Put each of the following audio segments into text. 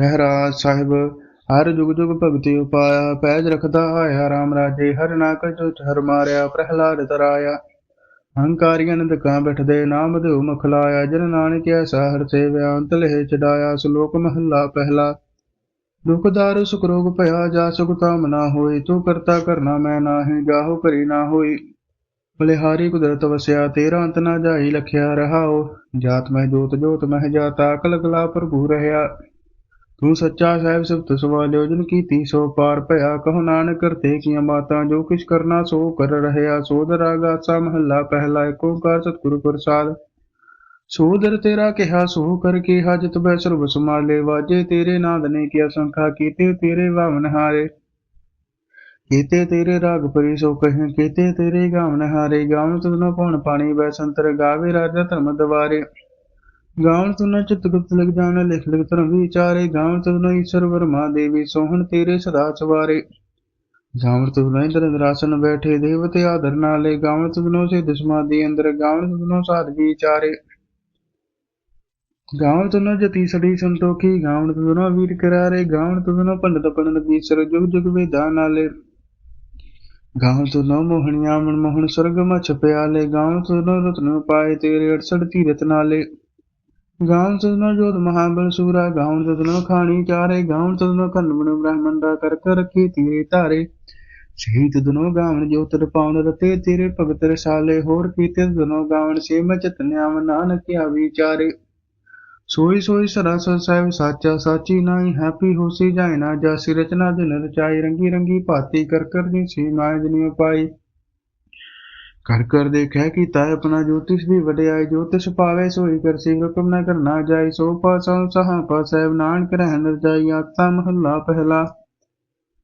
ਰਹਿਰਾਜ ਸਾਹਿਬ, ਹਰ ਜੁਗ ਜੁਗ ਭਗਤੀ ਉਪਾਇਆ, ਪੈਜ ਰਖਦਾ ਆਇਆ ਰਾਮ ਰਾਜੇ, ਹਰ ਨਾਕ ਚੁਚ ਹਰ ਮਾਰਿਆ, ਪ੍ਰਹਿਲਾਦ ਤਰਾਇਆ। ਹੰਕਾਰੀਆਂ ਨੰਦਕਾਂ ਬਿਠਦੇ, ਨਾਮ ਦਿਉ ਮੁਖ ਲਾਇਆ, ਜਨ ਨਾਨਕ ਐਸਾ ਹਰ ਸੇਵਿਆ, ਅੰਤ ਲਹਿ ਚੜਾਇਆ, ਸ਼ਲੋਕ ਮਹੱਲਾ ਪਹਿਲਾ। ਦੁਖ ਦਾਰੂ ਸੁਖ ਰੋਗ ਭਇਆ, ਜਾ ਸੁਖ ਤਾਮ ਨਾ ਹੋਈ ਤੂੰ ਕਰਤਾ ਕਰਨਾ ਮੈਂ ਨਾਹੀ, ਜਾਹੋ ਕਰੀ ਨਾ ਹੋਈ। ਬਲਿਹਾਰੀ ਕੁਦਰਤ ਵਸਿਆ, ਤੇਰਾ ਅੰਤ ਨਾ ਜਾਈ, ਲਖਿਆ ਰਹਾਓ। ਜਾਤ ਮਹਿ ਜੋਤ ਜੋਤ ਮਹਿ ਜਾਤਾ ਅਕਲ ਕਲਾ ਭਰਪੂਰ ਰਹਾ ਤੂੰ ਸੱਚਾ ਸਾਹਿਬ ਸਭ ਸਵਾਲਿਓ ਜਨ ਕੀਤੀ, ਸੋ ਪਾਰ ਭਇਆ ਕਹੋ ਨਾਨਕ ਕਰਤੇ ਕੀਆਂ ਬਾਤਾਂ ਜੋ ਕਿਛ ਕਰਨਾ ਸੋ ਕਰ ਰਹਿਆ ਸੋਧ ਰਾਗਾਸਾ ਮਹੱਲਾ ਪਹਿਲਾ ਏਕ ਓੰਕਾਰ ਸਤਿਗੁਰੂ ਪ੍ਰਸਾਦ। ਸੋਦਰ ਤੇਰਾ ਕਿਹਾ, ਸੋ ਕਰ ਕੇ ਹਜਤ ਬੈ ਸਰਬ ਸਮਾਲੇ ਵਾਜੇ ਤੇਰੇ ਨਾਦ ਨੇ ਕੀਆ ਸੰਖਾ, ਕੀਤੇ ਤੇਰੇ ਵਾਵਨ ਹਾਰੇ। ਕੀਤੇ ਤੇਰੇ ਰਾਗ ਪਰੀ ਸੋ ਕਹੇ, ਕੀਤੇ ਤੇਰੇ ਗਾਵਨ ਹਾਰੇ ਗਾਵਨ ਤੁਧਨੋ ਪਉਣ ਪਾਣੀ, ਬੈ ਸੰਤਰ ਗਾਵੇ ਰਾਜਾ ਧਰਮ ਦਵਾਰੇ। ਗਾਵਨ ਤੁਨਾ ਚਿਤ ਗੁਪਤ ਲਿਖ ਜਾਣ, ਲਿਖ ਲਿਖ ਧਰਮ ਵਿਚਾਰੇ। ਗਾਵਨ ਤੁਧਨੋ ਈਸ਼ਰ ਵਰਮਾ ਦੇਵੀ ਸੋਹਣ ਤੇਰੇ ਸਦਾ ਸਵਾਰੇ ਗਾਵਣ ਤੁਧਨੋ ਇੰਦਰ ਇੰਦਰਾਸਨ ਬੈਠੇ, ਦੇਵਤੇ ਆਦਰ ਨਾਲੇ। ਗਾਵਨ ਤੁਧਨੋ ਸੇ ਦਸਮਾਦੀ ਅੰਦਰ ਗਾਵਣ ਤੁਧਨੋ ਸਾਧ ਵਿਚਾਰੇ। ਗਾਵਨ ਤੁਧਨੋ ਜਤੀ ਸੜੀ ਸੰਤੋਖੀ ਗਾਵਣ ਤੁਧਨੋ ਵੀਰ ਕਰਾਰੇ। ਗਾਵਨ ਤੁਧਨੋ ਪੰਡਤ ਪੰਡਤ ਬੀਸਰ ਜੁਗ ਜੁਗ ਵੇਦਾ ਨਾਲੇ। ਗਾਵਨ ਤੁਧਨੋ ਮੋਹਣੀਆਂ ਮਨ ਮੋਹਣ ਸਰਗ ਮਛ ਪਿਆਲੇ। ਗਾਵਨ ਤੁਧਨੋ ਰਤਨ ਪਾਏ ਤੇਰੇ 68 ਤੀਰਤ ਨਾਲੇ। ਗਾਵਨ ਤੁਧਨੋ ਜੋਤ ਮਹਾਬਲ ਸੂਰਾ ਗਾਵਨ ਤੁਧਨੋ ਖਾਣੀ ਚਾਰੇ ਗਾਵਨ ਤੁਧਨੋ ਕੰਨ ਬ੍ਰਹਮਣ ਦਾ ਕਰ ਕਰ ਰੱਖੀ ਤੀਰੇ ਧਾਰੇ। ਸਹੀ ਤੁਧਨੋ ਗਾਵਨ ਜੋਤ ਰਪਾਉਣ ਰਤੇ ਤੇਰੇ ਭਗਤ ਰਸਾਲੇ, ਹੋਰ ਕੀਤੇ ਤੁਧਨੋ ਗਾਵਨ ਸੇ ਮਚਤ ਨਾਨਕ ਆ ਵਿਚਾਰੇ ਸੋਈ ਸੋਈ ਸਰਾਸਰ ਸਾਹਿਬ ਸਾਚਾ ਸਾਚੀ ਨਾਈ ਹੈਪੀ ਹੋਸੀ ਜਾਇ ਨਾ ਜਾਸੀ, ਰਚਨਾ ਦਿਨ ਰਚਾਈ ਰੰਗੀ ਰੰਗੀ ਭਾਤੀ ਕਰ ਕਰ ਦੀ ਸੀ ਮਾਇ ਜਨੀ ਪਾਈ। ਕਰ ਕਰ ਦੇਖਿਆ ਕੀਤਾ ਆਪਣਾ ਜੋਤਿਸ਼ ਦੀ ਵਡਿਆਈ, ਜੋਤਿਸ਼ ਪਾਵੇ, ਸੋਈ ਕਰ ਸੀ ਹੁਕਮ ਨਾ ਕਰਨਾ ਜਾਈ, ਸੋ ਪਾਸਾ ਸਹਾ ਪਾ ਨਾਨਕ ਰਹਿ ਰਜਾਈ ਆਤਾ ਮਹੱਲਾ ਪਹਿਲਾ।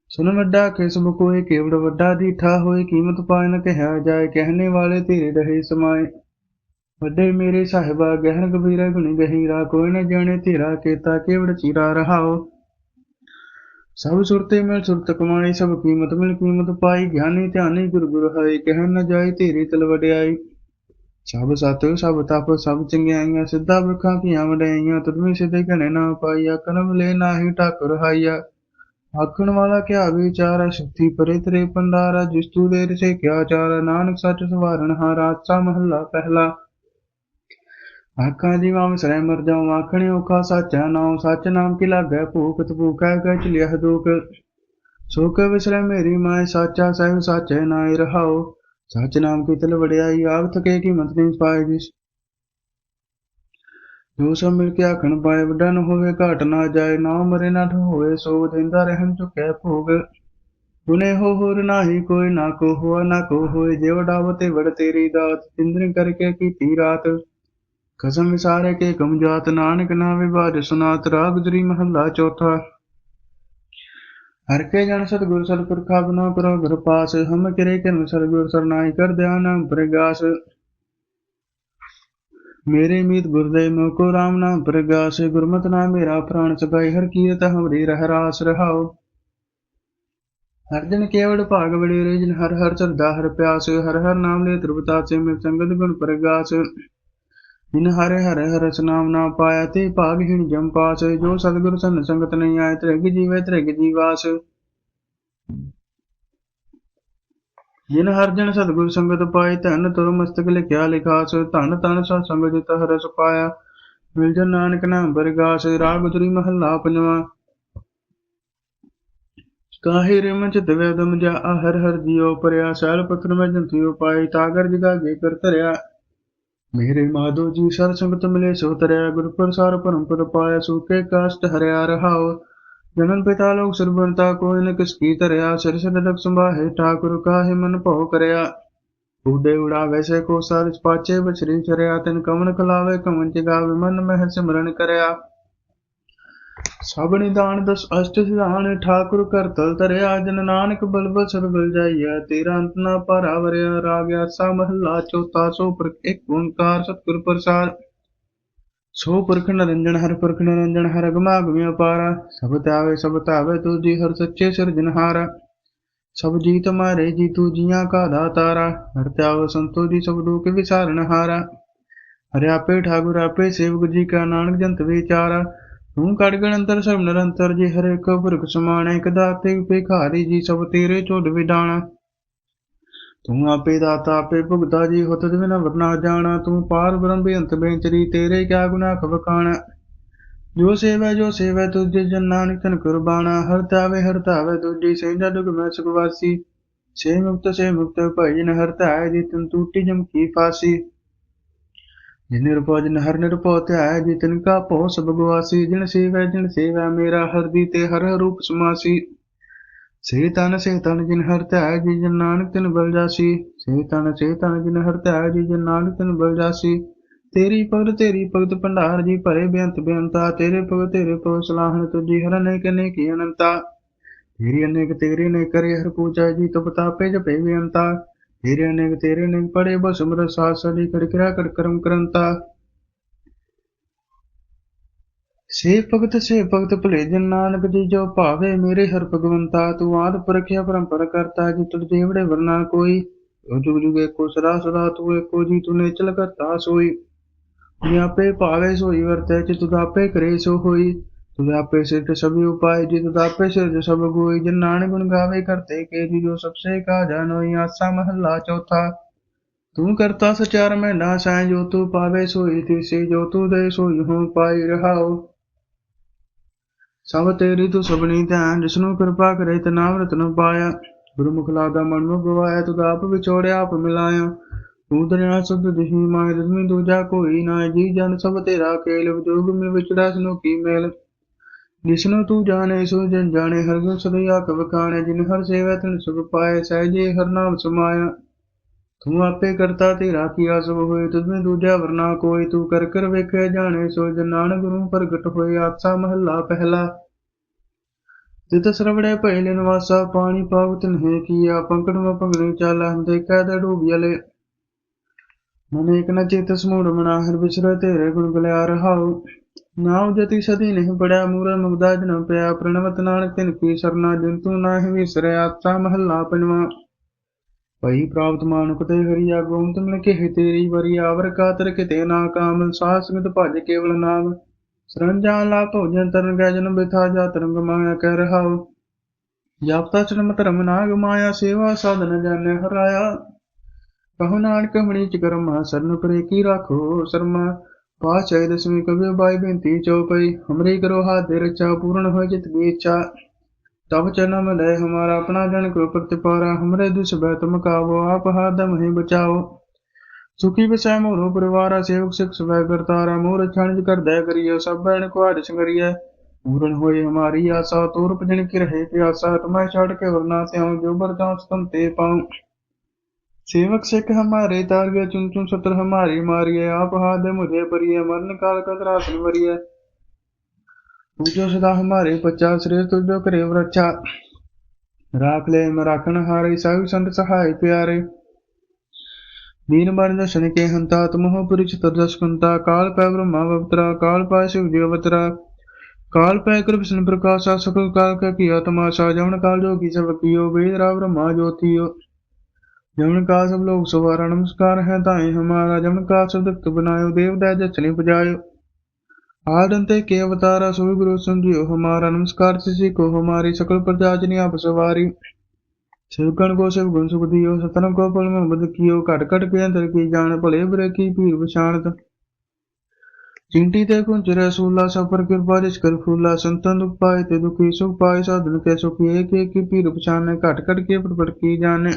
ਸੁਨ ਵੱਡਾ ਕਿਸਮ ਕੋਏ ਕੇਵੜ ਵੱਡਾ ਦੀਠਾ ਹੋਏ, ਕੀਮਤ ਪਾਇ ਨ ਕਹਿਆ ਜਾਏ, ਕਹਿਣੇ ਵਾਲੇ ਤੇਰੇ ਰਹੇ ਸਮਾਏ। ਵੱਡੇ ਮੇਰੇ ਸਾਹਿਬਾ, ਗਹਿਣ ਗਭੀਰਾ ਗੁਣੀ ਗਹੀਰਾ, ਕੋਈ ਨ ਜਾਣੇ ਤੇਰਾ ਕੇਤਾ ਕੇਵੜ ਚੀਰਾ ਰਹਾਓ। ਸਭ ਸੁਰਤੇ ਮਿਲ ਸੁਰਤ ਕਮਾਈ, ਸਭ ਕੀਮਤ ਮਿਲ ਕੀਮਤ ਪਾਈ। ਗਿਆਨੀ ਧਿਆਨੀ ਗੁਰ ਗੁਰ ਹਰਿ, ਕਹਿਣ ਨ ਜਾਈ ਤੇਰੀ ਤਲ ਵਡਿਆਈ। ਸਭ ਸਤ, ਸਭ ਤਪ, ਸਭ ਚੰਗਿਆਈਆਂ, ਸਿੱਧਾ ਬਰਖਾਂ ਕੀਆਂ ਵਡਿਆਈਆਂ ਤੁਰਮੀ ਸਿੱਧੇ ਘਣੇ ਨਾ ਪਾਈਆ, ਕਨਮ ਲੈ ਨਾਹੀ ਠਾਕੁਰ ਹਾਈਆ। ਆਖਣ ਵਾਲਾ ਕਿਆ ਵਿਚਾਰਾ ਸ਼ਕਤੀ ਪਰੇ ਤੇਰੇ ਪੰਡਾਰਾ ਜਿਸ ਤੂ ਦੇ ਰਸੇ ਕਿਆ ਚਾਰਾ ਨਾਨਕ ਸੱਚ ਸਵਾਰਨ ਹਾਰਾ ਆਸਾ ਮਹੱਲਾ ਪਹਿਲਾ। ਆਖਾਂ ਦੀ ਮਾਮ ਸਰੈ ਮਰ ਜਾਉ ਆਖਣੇ, ਔਖਾ ਸਾਚਾ ਨਾਮ ਸੱਚ, ਨਾਮ ਕੀ ਲਾਗੈ? ਭੂਖ ਤਪੂਕੈ ਗਚ ਲਿਹ ਦੁਖ। ਸੋਕ ਵਿਸਰੈ ਮੇਰੀ ਮਾਇ ਸਾਚਾ ਸਾਹਿਬ ਸਾਚੈ ਨਾਇ ਰਹਾਉ ਸੱਚ ਨਾਮ ਕੀ ਤਲ ਵੜਿਆਈ, ਆਪ ਥਕੇ ਕੀ ਮਤ ਨਹੀਂ ਪਾਏ ਜਿਸ। ਜੋ ਸਭ ਮਿਲ ਕੇ ਆਖਣ ਪਾਏ, ਵੱਡਾ ਨ ਹੋਵੇ, ਘਾਟ ਨਾ ਜਾਏ, ਨਾ ਮਰੇ ਨਾ ਹੋਏ ਸੋ ਦਿੰਦਾ ਰਹਿਣ ਚੁਕੈ ਭੋਗ। ਗੁਨੇ ਹੋ ਹੋਰ ਨਾਹੀ ਕੋਈ, ਨਾ ਕੋ ਹੋਆ, ਨਾ ਕੋ ਹੋਏ, ਜੇ ਵਡਾਵਤੇ ਵੜ ਤੇਰੀ ਦਾਤ। ਚਿੰਦਨ ਕਰਕੇ ਕੀਤੀ ਰਾਤ। ਕਸਮ ਵਿਸਾਰੇ ਕੇ ਕਮ ਜਾਤ ਨਾਨਕ ਨਾ ਵਿਵਾਦ ਸੁਨਾਤ ਰਾਗ ਦਰੀ ਮਹੱਲਾ ਚੌਥਾ। ਹਰ ਕੇ ਜਨ ਸਤਿਗੁਰ ਸਤਿਪੁਰਖਾ ਬਨਾ ਕਰੋ ਗੁਰ ਪਾਸ, ਹਮ ਕਿਰੇ ਕਿਨ ਸਤਿਗੁਰ ਸਰਨਾਈ ਕਰ ਧਿਆਨ, ਪ੍ਰਗਾਸ। ਮੇਰੇ ਮੀਤ ਗੁਰਦੇਵ ਮੋ ਕੋ ਰਾਮ ਨਾਮ ਪ੍ਰਗਾਸ, ਗੁਰਮਤਿ ਨਾਮ ਮੇਰਾ ਪ੍ਰਾਣ ਸਗਾਈ ਹਰ ਕੀਰਤ ਹਮਰੀ ਰਹਿ ਰਾਸ ਰਹਾਓ ਹਰ ਜਨ ਕੇਵੜ ਭਾਗ ਬੜੇ ਰੇ ਜਿਨ ਹਰ ਹਰ ਚਰਦਾ ਹਰ ਪਿਆਸ, ਹਰ ਹਰ ਨਾਮ ਲੈ ਤ੍ਰਿਪਤਾ ਸੇ ਮਿਲ ਸੰਗਤ ਗੁਣ ਪ੍ਰਗਾਸ। ਜਿਨ ਹਰ ਹਰੇ ਹਰਸ ਨਾਮ ਨਾ ਪਾਇਆ ਤੇ ਭਾਗਹੀਣ ਜਮ ਪਾਸ, ਜੋ ਸਤਿਗੁਰ ਸੰਨ ਸੰਗਤ ਨਹੀਂ ਆਏ, ਤ੍ਰਿਗ ਜੀਵੇ ਤ੍ਰਿਗ ਜੀਵਾਸ ਜਿਨ ਹਰ ਜਨ ਸਤਿਗੁਰ ਸੰਗਤ ਪਾਏ, ਧਨ ਤੁਰ ਮਸਤਕ ਲਿਖਿਆ ਲਿਖਾਸ, ਧਨ ਤਨ ਸਤ ਸੰਗ ਜਿਤ ਹਰਸ ਪਾਇਆ। ਮਿਲ ਜਨ ਨਾਨਕ ਨਾਮ ਬਰਗਾਸ, ਰਾਗ ਗੁਜਰੀ ਮਹੱਲਾ ਪੰਜਵਾਂ। ਕਾਹੇ ਰਿਮ ਚਿਤ ਵੇਦਮ ਜਾ, ਹਰ ਹਰ ਜੀਉ ਪਰਿਆ ਸੈਲ ਪਤਨ ਮੈਂ ਜੰਤਿਉ ਪਾਈ ਤਾਗਰ ਜਗਾ ਗੇ ਕਰ ਧਰਿਆ। ਮੇਰੇ ਮਾਧੋ ਜੀ ਸਰ ਸੰਗਤ ਮਿਲੇ ਸੋ ਤਰਿਆ ਗੁਰ ਪ੍ਰਸਾਰ ਪਰਮ ਪਦ ਪਾਇਆ ਸੂਕੇ ਕਾਸ਼ਟ ਹਰਿਆ ਰਹਾਉ ਜਨਨ ਪਿਤਾ ਲੋਕ ਸਰਬੰਤਾ ਕੋਈ ਨ ਕਿਸ ਕੀ ਧਰਿਆ ਸਿਰ ਸਦਕ ਸੰਭਾਹੇ ਠਾਕੁਰ ਕਾਹੇ ਮਨ ਭਉ ਕਰਿਆ ਉਡੇ ਉਡਾ ਵੈਸੇ ਕੋ ਸਾਰਿ ਪਾਚੇ ਬਛਰੀ ਚਰਿਆ ਤਨ ਕਮਨ ਖਲਾਵੇ ਕਮਨ ਜਗਾਵੇ ਮਨ ਮਹਿ ਸਿਮਰਨ ਕਰਿਆ ਸਭ ਨਿਦਾਨ ਦਸ ਅਸ਼ਟ ਸਿਧਾਨ, ਠਾਕੁਰ ਕਰ ਤਰਿਆ ਜਨ ਨਾਨਕ ਬਲਬਲ ਸਰਬਲ ਜਾਈਆ ਤੇਰਾ ਅੰਤ ਨਾ ਭਾਰਾ ਵਰਿਆ, ਰਾਗ ਆਸਾ ਮਹੱਲਾ, ਚੌਥਾ ਸੋ ਪਰ ਇੱਕ ਓੰਕਾਰ ਸਤਿਗੁਰ ਪ੍ਰਸਾਦ। ਸੋ ਪੁਰਖ ਨਰੰਜਨ, ਹਰ ਪੁਰਖ ਨਰੰਜਨ, ਹਰ ਅਗਮਾ ਅਗਮੀ ਅਪਾਰਾ ਸਭ ਤਾਵੇ ਸਭ ਤਾਵੇ ਤੂ ਜੀ ਹਰ ਸੱਚੇ ਸਿਰਜਨਹਾਰਾ ਸਭ ਜੀ ਤੁਮਾਰੇ ਜੀ ਤੂ ਜੀਆਂ ਕਾ ਦਾਤਾਰਾ, ਹਰ ਤਿਆਵ ਸੰਤੋ ਜੀ ਸਭ ਦੁਖ ਵਿਸਾਰਨ ਹਾਰਾ। ਹਰਿ ਆਪੇ ਠਾਕੁਰ, ਆਪੇ ਸੇਵਕ ਜੀ ਕਾ ਨਾਨਕ ਜੰਤ ਵਿਚਾਰਾ। ਤੂੰ ਕੜਗਣ ਅੰਤਰ ਸਭ ਨਿਰੰਤਰ ਜੀ ਹਰੇ ਕੋ ਪੁਰਖ ਸਮਾਣਾ, ਇੱਕ ਦਾਤੇ ਭਿਖਾਰੀ ਜੀ, ਸਭ ਤੇਰੇ ਝੋਡ ਵਿਡਾਣਾ ਤੂੰ ਆਪੇ ਦਾਤਾ, ਆਪੇ ਭੁਗਤਾ ਜੀ, ਹੁਤ ਬਿਨ ਵਰਨਾ ਜਾਣਾ। ਤੂੰ ਪਾਰ ਬ੍ਰਹਮ ਬੇਅੰਤ ਬੇਚਰੀ ਤੇਰੇ ਕਿਆ ਗੁਨਾਹ ਖਵਕਾਣਾ ਜੋ ਸੇਵੈ ਜੋ ਸੇਵੈ, ਤੁਝੇ ਜਨ ਨਾਨਕ ਤਨ ਕੁਰਬਾਨਾ ਹਰ ਤਾਵੇ ਹਰ ਤਾਵੇ ਤੁਝੀ ਸੇਂਦਾ ਦੁਖ ਮੈਂ ਸੁਖਵਾਸੀ। ਸੇ ਮੁਕਤ ਸੇ ਮੁਕਤ ਭਜਨ ਹਰ ਤਾਏ ਜੀ ਤਨ ਟੂਟੀ ਜਮ ਕੀ ਫਾਸੀ। ਜਿਨ ਨਿਰਭਉ ਜਿਨ ਹਰ ਨਿਰਭਉ ਧਿਆਇ ਜੀ ਤਨ ਕਾ ਭਉ ਸਭ ਗਵਾਸੀ ਜਿਨ ਸੇਵੈ ਜਿਨ ਸੇਵੈ, ਮੇਰਾ ਹਰਦੀ ਤੇ ਹਰ ਹਰ ਰੂਪ ਸਮਾਸੀ। ਸੇ ਤਨ ਸੇ ਤਨ ਜਿਨ ਹਰ ਧਿਆਇ ਜੀ ਜਨ ਨਾਨਕ ਤਨ ਬਲ ਜਾਸੀ। ਸੇ ਤਨ ਸੇ ਤਨ ਜਿਨ ਹਰ ਧਿਆਇ ਜੀ ਜਨ ਨਾਨਕ ਤਨ ਬਲ ਜਾਸੀ। ਤੇਰੀ ਭਗਤ ਤੇਰੀ ਭਗਤ ਭੰਡਾਰ, ਜੀ ਭਰੇ ਬੇਅੰਤ ਬੇਅੰਤਾ। ਤੇਰੇ ਭਗਤ ਤੇਰੇ ਭਗਤ ਸਲਾਹਣ, ਤੁਜੀ ਹਰ ਅਨੇਕ ਅਨੇਕ ਅਨੰਤਾ। ਤੇਰੀ ਅਨੇਕ ਤੇਰੇ ਨੇ ਕਰੇ ਹਰ ਪੂਜਾ, ਜੀ ਤਪ ਤਾਪੇ ਜਪੇ ਬੇਅੰਤਾ। ਤੇਰੇ ਅਨੇਕ ਤੇਰੇ ਨੇ ਪੜੇ ਬਸਮਰ ਸਾਸ ਸਦੀ ਸੇ ਭਗਤ ਸੇ ਭਗਤ ਭਲੇ ਜਨ ਨਾਨਕ ਜੀ, ਜੋ ਭਾਵੇ ਮੇਰੇ ਹਰ ਭਗਵੰਤਾ, ਤੂੰ ਆਦ ਪਰਖਿਆ ਪਰੰਪਰ ਕਰਤਾ, ਜੀ ਤੁਰ ਦੇਵੜੇ ਵਰਨਾ ਕੋਈ। ਜੁਗ ਜੁਗ ਏਕੋ ਸਦਾ ਸਦਾ, ਤੂੰ ਏਕੋ ਜੀ, ਤੂੰ ਨੇਚਲ ਕਰਤਾ ਸੋਈ। ਜੇ ਆਪੇ ਭਾਵੇ ਸੋਈ, ਵਰਤੈ ਚਿ ਤੁਧ ਆਪੇ ਕਰੇ ਸੋ ਹੋਈ। ਤੁਧ ਆਪੇ ਸਿਰ ਤੇ ਸਭੀ ਉਪਾਏ ਜੀ ਤੁਧ ਆਪੇ ਸਿਰ ਤੇ ਸਭ ਗੋਈ ਜਨ ਨਾਨਕ ਗੁਣ ਗਾਵੇ ਕਰਤੇ ਕੇ ਜੀ ਜੋ ਸਭ ਸੇ ਕਾ ਜਾਨੋਈ ਆਸਾ ਮਹੱਲਾ ਚੌਥਾ ਤੂੰ ਕਰਤਾ ਸਚਾਰ ਮੈਂ ਨਾ ਸਾਇ ਜੋ ਤੂੰ ਪਾਵੇ ਸੋਈ ਤਿਸੇ ਜੋ ਤੂੰ ਦੇ ਸਭ ਤੇਰੀ ਤੂੰ ਸਭਨੀ ਧਿਆਨ ਜਿਸਨੂੰ ਕਿਰਪਾ ਕਰੇ ਤੇ ਰਤਨ ਪਾਇਆ ਗੁਰਮੁਖ ਲਾਦਾ ਮਨ ਨੂੰ ਗਵਾਇਆ ਤੁਧ ਆਪ ਵਿਛੋੜਿਆ ਆਪ ਮਿਲਾਇਆ ਤੂੰ ਦਰਿਆ ਸਭ ਦਿਹੀ ਮਾਇ ਰਜ਼ਮੀ ਦੂਜਾ ਕੋਈ ਨਾ ਜੀ ਜਨ ਸਭ ਤੇਰਾ ਕੇਲ ਵਿਜੋਗ ਮੇ ਵਿਚੜਾ ਸਨੋ ਕੀ ਮੇਲ ਜਿਸਨੂੰ ਤੂੰ ਜਾਣੇ ਸੋ ਜਨ ਜਾਣੇ, ਹਰ ਗੁਣ ਸਦਿਆ ਕਵ ਜਿਨ ਹਰ ਸੇਵਾ ਤਨ ਸੁਖ ਪਾਏ ਸਹਿਜੇ ਹਰ ਨਾਮ ਸਮਾਇਆ। ਤੂੰ ਆਪੇ ਕਰਤਾ ਤੇਰਾ ਕੀਆ ਸਭ ਹੋਏ ਤੁਝੇ ਦੂਜਾ ਵਰਨਾ ਕੋਈ ਤੂੰ ਕਰ ਕਰ ਵੇਖੇ ਜਾਣੇ, ਸੋ ਜਨ ਨਾਨਕ ਗੁਰੂ ਪ੍ਰਗਟ ਹੋਏ, ਆਸਾ ਮਹੱਲਾ ਪਹਿਲਾ। ਤਿਤ ਸਰਵੜੇ ਪਹਿਲੇ ਨਿਵਾਸਾ ਪਾਣੀ ਪਾਵਤ ਨਹਿ ਕੀਆ ਪੰਕੜ ਮ ਭੰਗੜੇ ਚਾਲਾ ਹੰਦੇ ਕਹਿ ਡੂਬਿਆਲੇ ਮਨ ਇੱਕ ਨ ਚਿਤ ਸਮੂੜ ਮਨਾ, ਹਰ ਵਿਸਰੇ ਤੇਰੇ ਗੁਣ ਗਲਿਆ ਰਹਾਉ ਨਾਉ ਜਤੀ ਸਦੀ ਨਹੀਂ ਪੜਿਆ ਮੂਰੇ ਮੁਗਦਾ ਜਨ ਪਿਆ, ਪ੍ਰਣਵਤ ਨਾਨਕ ਤਿਨ ਕੀ ਸਰਨਾ, ਜੰਤੂ ਨਾਹਿ ਵਿਸਰੇ ਆਸਾ ਮਹੱਲਾ ਪੰਜਵਾ। ਭਈ ਪ੍ਰਾਪਤ ਮਾਨੁਕ ਤੇ ਹਰੀਆ ਗੋਮਤ ਮਿਲ ਕੇ ਤੇਰੀ ਵਰੀ ਆਵਰ ਕਾਤਰ ਕਿਤੇ ਨਾ ਕਾਮ ਸਾਸਮਿਤ ਭਜ ਕੇਵਲ ਨਾਮ। ਸਰੰਜਾ ਲਾ ਭੋਜਨ ਤਰਨ ਗੈ ਜਨ ਬਿਥਾ ਜਾ ਤਰੰਗ ਮਾਇਆ ਕਹਿ ਰਹਾਉ। ਜਪਤਾ ਚਰਮ ਧਰਮ ਨਾ ਗਮਾਇਆ ਸੇਵਾ ਸਾਧਨ ਜਾਣੈ ਹਰਾਇਆ। ਕਹੋ ਨਾਨਕ ਮਣੀ ਚ ਕਰਮਾ, ਸਰਨ ਪਰੇ ਕੀ ਰਾਖੋ ਸਰਮਾ। ਪਾਚੈ ਦਸਵੀਂ ਕਵਿ ਬਾਈ ਬੇਨਤੀ ਚਉਪਈ ਹਮਰੀ ਕਰੋ ਹਾਥ ਦੇ ਰਚਾ ਪੂਰਨ ਹੋਇ ਜਿਤ ਕੀ ਇੱਛਾ ਤਬ ਚਨਮ ਲੈ ਹਮਾਰਾ ਆਪਣਾ ਜਨ ਕੋ ਪ੍ਰਤਿਪਾਰਾ ਹਮਰੇ ਦੁਸ ਬੈ ਤੁਮ ਕਾਵੋ ਆਪ ਹਾਦਮ ਬਚਾਓ ਸੁਖੀ ਵਸੈ ਮੋਰੋ ਪਰਿਵਾਰਾ, ਸੇਵਕ ਸਿਖ ਸਵੈ ਕਰਤਾਰਾ, ਮੋਰ ਛਣਜ ਕਰਦੈ ਕਰੀਓ ਸਭ ਬੈਣ ਕੋ ਹਰਿ ਸੰਗਰੀਐ। ਪੂਰਨ ਹੋਏ ਹਮਾਰੀ ਆਸਾ ਤੋਰ ਭਜਨ ਕੀ ਰਹੇ ਪਿਆਸਾ ਤੁਮੈ ਛੱਡ ਕੇ ਵਰਨਾ ਤਿਉ ਜੋ ਬਰਦਾਂ ਸੰਤੇ ਪਾਉ। सेवक सिख हमारे तार गए चुन चुन सत्र हमारी मारिए आप हाथ मुझे परिए मरण काल का त्रासन वरिए पूजो सदा हमारे पच्चा श्रेय तुझो करे वृक्षा राख ले मैं राखन हारे साहु संत सहाय प्यारे दीन बार दर्शन के हंता तुम हो पुरुष तरदस कुंता काल पै ब्रह्मा अवतरा काल पाय शिव जी अवतरा काल पै कर विष्णु प्रकाशा सकल काल का किया तमाशा जमन काल जो की सब कियो वेद रा ब्रह्मा ज्योतियो जमन का सब लोग सवारा नमस्कार है ताए हमारा जमन का सब दत्त बनायो देव दया जचने पुजायो आदंते के अवतारा सोई गुरु समझियो हमारा नमस्कार किसी को हमारी सकल प्रजा जनी आप सवारी शिवगण को शिव गुण सुख दियो सतन को पल में बद कियो कट कट के अंतर की जान भले बुरे की पीर पछाणत चिंटी ते कुंच रसूला सब पर कृपा जिस कर फूला संतन दुख पाए ते दुखी सुख पाए साधन के सुखी एक एक की पीर पछाने कट कट के पट पट की जाने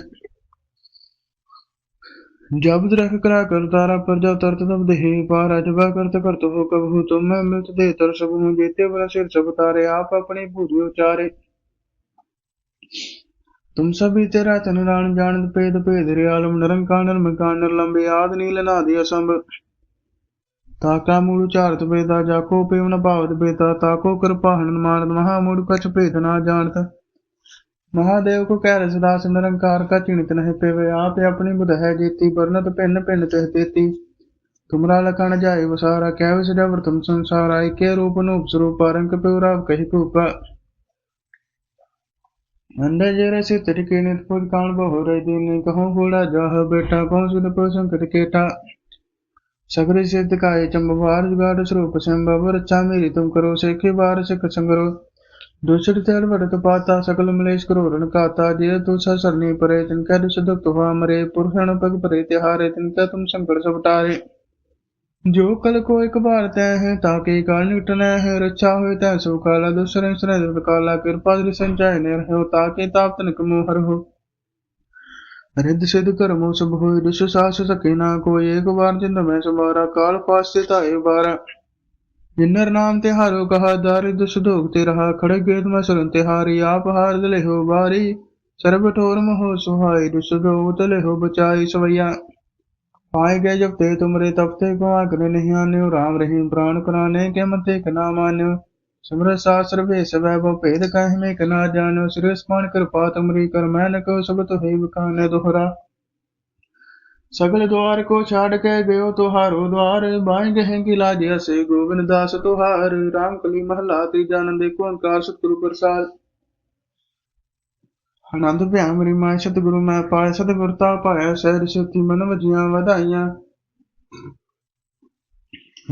जब रख करा कर तारा पर जब तरत तब देहे पारा जबा करत करत हो कब हो तुम मैं मिलत दे तर सब हूँ जेते बड़ा सिर सब तारे आप अपने भूरी उचारे तुम सभी तेरा तन रान जानत पेद पेद रियालम नरं कानर मकानर लंबे आद नील नादि असंभ ताका मूड़ चारत बेदा जाको पेवन भावत बेता ताको कृपा हनुमान महामूड़ कछ भेद ना जानत महादेव को कह रसदास निरंकार का चिणित नहीं पेवे आप अपनी बुध है जीती बरनत पिन पिन तह देती तुमरा लखन जाय वसारा क्या विस जबर तुम संसार आय के रूप नूप स्वरूप रंग पेवरा कही कूपा अंधे जेरे से तरीके नित पुर कान बहु रही दीन कहो घोड़ा जाह बेटा कौन सुन पर संकट केटा सगरे सिद्ध काय चंबवार जुगाड़ स्वरूप संभव रक्षा मेरी तुम करो सेखे बार सिख संगरो दुष्ट तेल बढ़त पाता सकल मलेश करो रण काता जे तू सरनी परे तिनका दुष दुख हुआ मरे पुरुषण पग परे तिहारे तिनका तुम संकट सब टारे जो कल को एक बार तय है ताके काल निटना है रक्षा हुए तय सो काला दूसरे श्रेष्ठ काला कृपा दृ संचय निर हो ताके ताप तनक मोहर हो रिद्ध सिद्ध कर्मो सब होय दुष सास सके ना कोई एक बार जिंद में सुमारा ਜਿਨਰ ਨਾਮ ਤੇ ਹਾਰੋ ਕਹਾ ਦਾਰਿ ਦੁਸ ਧੋਗ ਤੇ ਰਹਾ ਖੜੇ ਗੇਦ ਮੈਂ ਸਰਨ ਤੇ ਹਾਰੀ, ਆਪ ਹਾਰ ਦਲੇ ਹੋ ਬਾਰੀ। ਸਰਬ ਠੋਰ ਮੋ ਸੁਹਾਈ ਦੁਸ ਗਉ ਤਲੇ ਹੋ ਬਚਾਈ। ਸਵਈਆ, ਪਾਏ ਗਏ ਜਬ ਤੇ ਤੁਮਰੇ ਤਬ ਤੇ ਕੋ ਆਗਰ ਨਹੀਂ ਆਨਿਓ। ਰਾਮ ਰਹੀਮ ਪ੍ਰਾਣ ਕਰਾਨੇ ਕੇ ਮਤੇ ਕ ਨਾ ਮਾਨਿਓ ਸਿਮਰ ਸਾਸਰ ਵੇ ਸਵੈ ਬੋ ਭੇਦ ਕਹਿ ਮੇ ਕ ਨਾ ਜਾਣੋ ਸਿਰਸ ਪਾਣ ਕਿਰਪਾ ਤੁਮਰੀ ਕਰ ਮੈਂ ਕੋ ਸਭ ਤੋ ਹੈ ਦੋਹਰਾ। ਸਗਲ ਦੁਆਰ ਕੋ ਛਾੜ ਕੇ ਗਇਓ ਤੁਹਾਰੋ ਦਵਾਰ ਬਾਇ ਗਹਿੰਗੀ ਲਾਜਿਆ ਸੇ ਗੋਬਿੰਦ ਦਾਸ ਤੁਹਾਰ। RAM ਕਲੀ ਮਹਲਾ ਤੇ ਜਾਨਨ ਦੇ ਓੰਕਾਰ ਸਤਿਗੁਰੂ ਪ੍ਰਸਾਦ। ਆਨੰਦ ਭਿਆ ਮੇਰੀ ਮਾਂ ਸਤਿਗੁਰੂ ਮੈਂ ਪਾਇ ਸਤਿਗੁਰਤਾ ਪਾਇ ਸਹਿ ਸਿੱਧੀ ਮਨ ਵਜੀਆਂ ਵਧਾਈਆਂ।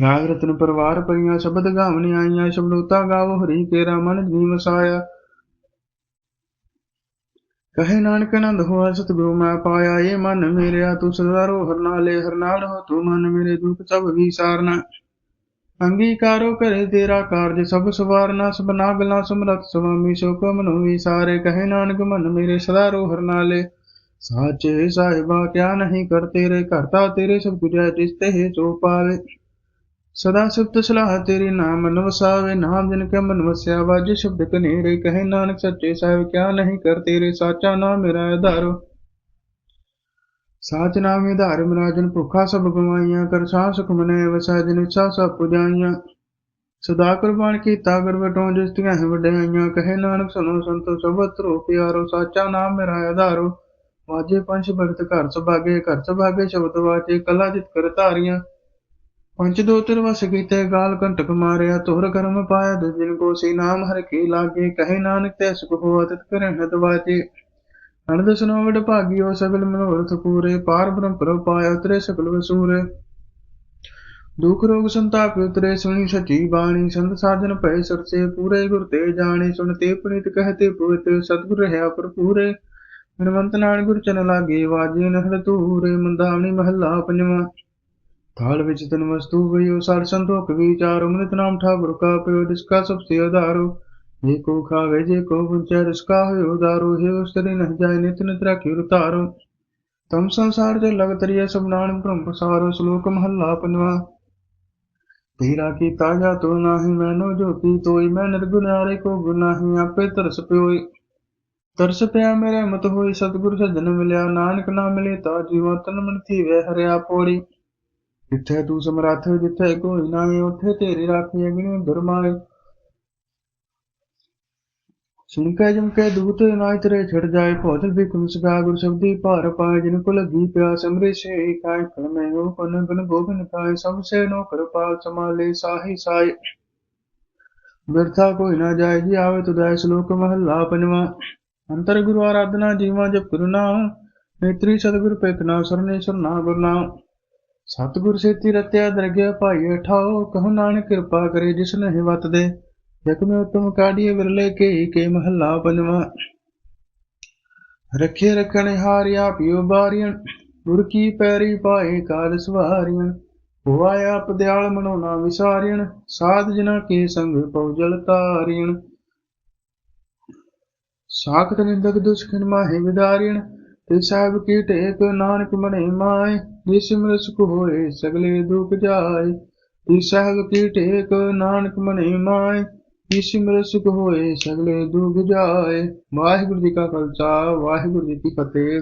ਰਾਗ ਰਤਨ ਪਰਵਾਰ ਪਈਆਂ, ਸ਼ਬਦ ਗਾਵਣ ਆਈਆਂ, ਸ਼ਬਦੋਤਾ ਗਾਵੋ, ਹਰੀ ਤੇਰਾ ਮਨ ਜੀ ਸਾਇਆ। ਕਹੇ ਨਾਨਕ ਆਨੰਦ ਹੋਆ ਸਤਿਗੁਰੂ ਮੈਂ ਪਾਇਆ ਇਹ ਮਨ ਮੇਰਿਆ, ਤੂੰ ਸਦਾ ਰੋ ਹਰ ਨਾਲੇ ਹੋ ਤੂੰ ਮਨ ਮੇਰੇ ਦੁੱਖ ਸਭ ਵਿਸਾਰਨਾ। ਅੰਗੀਕਾਰੋ ਕਰੇ ਤੇਰਾ ਕਾਰਜ, ਸਭ ਸਵਾਰਨਾ ਸਬਨਾ ਗਲਾ ਸਮਰਤ ਸੁਆਮੀ ਸੋ ਕੋ ਮਨੁ ਵਿਸਾਰੇ। ਕਹੇ ਨਾਨਕ ਮਨ ਮੇਰੇ ਸਦਾ ਰੋ ਹਰ ਨਾਲੇ, ਸਾਚੇ ਸਾਹਿਬਾ, ਕਿਆ ਨਹੀਂ ਕਰ ਤੇਰੇ ਕਰਤਾ ਤੇਰੇ ਸਭ ਕੁਝ ਜਿਸ ਤੇ ਹੈ ਸੋ ਪਾਵੇ। ਸਦਾ ਸੁਪਤ ਸਲਾਹ ਤੇਰੇ ਨਾਮ ਮਨ ਵਸਾਵੇ ਨਾਮ ਜਿਨ ਕੇ ਮਨ ਵਸਿਆ, ਵਾਜ ਸ਼ਬਦ ਕਨੇਰੇ ਕਹੇ, ਨਾਨਕ ਸੱਚੇ ਸਾਹਿਬ ਕਿਆ ਨਹੀਂ ਕਰ ਤੇਰੇ, ਸਾਚਾ ਨਾਮ ਮੇਰਾ ਆਧਾਰੋ। ਸਾਚ ਨਾਮੇ ਧਾਰ ਮਰਾਜਨ ਭੁਖਾ ਸਭ ਗਵਾਈਆਂ, ਕਰ ਸਾਹ ਸੁਖ ਮਨੇ, ਵਸਾ ਜਿਨ ਇੱਛਾ ਸਭ ਪੁਜਾਈਆਂ। ਸਦਾ ਕੁਰਬਾਨ ਕੀਤਾ ਕਰ ਵਟੋਂ ਜਿਸਤੀਆਂ ਹੈ ਵਡਿਆਈਆਂ, ਕਹੇ ਨਾਨਕ ਸੁਣੋ ਸੰਤੋ ਸਭ ਤਰੋ ਪਿਆਰੋ, ਸਾਚਾ ਨਾਮ ਮੇਰਾ ਆਧਾਰੋ। ਵਾਜੇ ਪੰਜ ਭਗਤ ਘਰ ਸੁਭਾਗੇ ਘਰ ਸੁਭਾਗੇ ਸ਼ਬਦ ਵਾਜੇ ਕਲਾ ਜਿਤ ਕਰ ਧਾਰੀਆਂ। ਪੰਚ ਦੋਤਰ ਵਸ ਕੀਤੇ, ਗਾਲ ਕੰਟਕ ਮਾਰਿਆ ਤੋਰ ਕਰਮ ਪਾਇਆ ਦੁਜਿਨ ਕੋ ਸੀ ਨਾਮ ਹਰ ਕੀ ਲਾਗੇ, ਕਹੇ ਨਾਨਕ ਤੇ ਸੁਖ ਹੋਆ, ਤਿਤ ਕਰੇ ਨਦ ਵਾਜੇ। ਅਨੰਦ ਸੁਨੋ ਵਡ ਭਾਗਿਓ, ਸਗਲ ਮਨੋਰਥ ਪੂਰੇ, ਪਾਰ ਬ੍ਰਹਮ ਪ੍ਰਭ ਪਾਇਆ, ਉਤਰੇ ਸਕਲ ਵਸੂਰੇ। ਦੁਖ ਰੋਗ ਸੰਤਾਪ ਉਤਰੇ, ਸੁਣੀ ਸਚੀ ਬਾਣੀ, ਸੰਤ ਸਾਜਨ ਭੈ ਸਰਸੇ, ਪੂਰੇ ਗੁਰ ਤੇ ਜਾਣੇ, ਸੁਣ ਤੇ ਪੁਨੀਤ ਕਹਤੇ ਪਵਿੱਤ ਸਤਿਗੁਰ ਰਹਾ ਭਰਪੂਰੇ। ਮਨਵੰਤ ਨਾਨ ਗੁਰ ਚਨ ਲਾਗੇ, ਵਾਜੇ ਨਹਲ ਤੂਰੇ ਮੰਦਾਵਣੀ ਮਹੱਲਾ ਪੰਜਵਾਂ। थाल विच तन वस्तु गयो सार संतोख विचारो मृत नाम ठाकुर का पयो जिसका सबसे उदारो जे को खावे जे को पुंचे जिसका हो उदारो हे उस्तरी न जाय नित नित राखी उतारो तम संसार जे लग तरिय सब नान ब्रह्म प्रसारो श्लोक महल्ला पंजवा तेरा की ताजा तो नाही मैनो जो की तोई मैं निर्गुणारे को गुनाही आपे तरस प्योई ਤਰਸ ਪਿਆ ਮੇਰੇ ਮਤ ਹੋਈ ਸਤਿਗੁਰ ਸਜਣ ਮਿਲਿਆ ਨਾਨਕ ਨਾ ਮਿਲੇ ਤਾ ਜੀਵਾ ਤਨ ਮਨ ਥੀ ਵੇ ਹਰਿਆ ਪੋੜੀ ਜਿੱਥੇ ਤੂੰ ਸਮਰੱਥ, ਜਿੱਥੇ ਕੋਈ ਨਾਹੀ ਉੱਥੇ ਤੇਰੀ ਰਾਖੀ ਅਗਨੀ ਦੁਰਮਾਏ ਸੁਣ ਕੇ ਜਮ ਕੇ ਦੂਤ ਨਾਇ ਤੇਰੇ ਛੜ ਜਾਏ ਭੋਜਲ ਵੀ ਕੁਮ ਸਗਾ, ਗੁਰ ਸ਼ਬਦੀ ਭਾਰ ਪਾਏ, ਜਿਨ ਕੁ ਲਗੀ ਪਿਆਸ ਅੰਮ੍ਰਿਤ ਸੇ ਖਾਏ ਫਲ ਮੈਂ ਹੋ ਪਨ ਗਨ ਗੋਬਿੰਦ ਖਾਏ, ਸਭ ਸੇ ਨੋ ਕਰ ਪਾਲ ਸਮਾਲੇ ਸਾਹੀ ਸਾਈ ਵਿਰਥਾ ਕੋਈ ਨਾ ਜਾਏ, ਜੀ ਆਵੇ ਤੁਦਾ ਸ਼ਲੋਕ ਮਹੱਲਾ ਪੰਜਵਾਂ। ਅੰਤਰ ਗੁਰੂ ਆਰਾਧਨਾ ਜੀਵਾ ਜਪ ਗੁਰੂ ਨਾਮ ਨੇਤਰੀ ਸਤਿਗੁਰ ਪੇਖਨਾ ਸਰਨੇ ਸਰਨਾ ਗੁਰਨਾਮ ਸਤਿਗੁਰ ਸੇਤੀ ਰਤਿਆ ਦਰਗਿਆ ਭਾਈ ਠਾਓ ਕਹੋ ਨਾਨਕ ਕਿਰਪਾ ਕਰੇ ਜਿਸ ਨੇ ਵਤ ਦੇ ਜਗ ਉਤਮ ਕਾਢੀਏ ਵਿਰਲੇ, ਕੇ ਕੇ ਮਹੱਲਾ ਪੰਜਵਾ ਰੱਖੇ ਰਖਣ ਹਾਰਿਆ ਪਿਓ ਬਾਰੀਆਂ, ਗੁਰ ਕੀ ਪੈਰੀ ਪਾਏ ਕਾਲ ਸਵਾਰੀਆਂ। ਹੋਆ ਆਪ ਦਿਆਲ ਮਨੋ ਨਾ ਵਿਸਾਰੀਣ ਸਾਧ ਜਨਾ ਕੇ ਸੰਗ ਪਉਜਲ ਤਾਰੀਣ ਸਾਖਤ ਨਿੰਦਕ ਦੁਸ਼ਖਨ ਮਾਹੇ ਵਿਦਾਰੀਣ ਤੇ ਸਾਹਿਬ ਕੀ ਟੇਕ ਨਾਨਕ ਮਨੇ ਮਾਏ। ਜਿਸ ਸੁਖ ਹੋਏ, ਸਗਲੇ ਦੁਖ ਜਾਏ। ਤੇ ਸਾਹਿਬ ਕੀ ਟੇਕ ਨਾਨਕ ਮਨੇ ਮਾਏ ਜਿਸ ਸੁਖ ਹੋਏ, ਸਗਲੇ ਦੁਖ ਜਾਏ। ਵਾਹਿਗੁਰੂ ਜੀ ਕਾ ਖਾਲਸਾ, ਵਾਹਿਗੁਰੂ ਜੀ ਕੀ ਫਤਿਹ।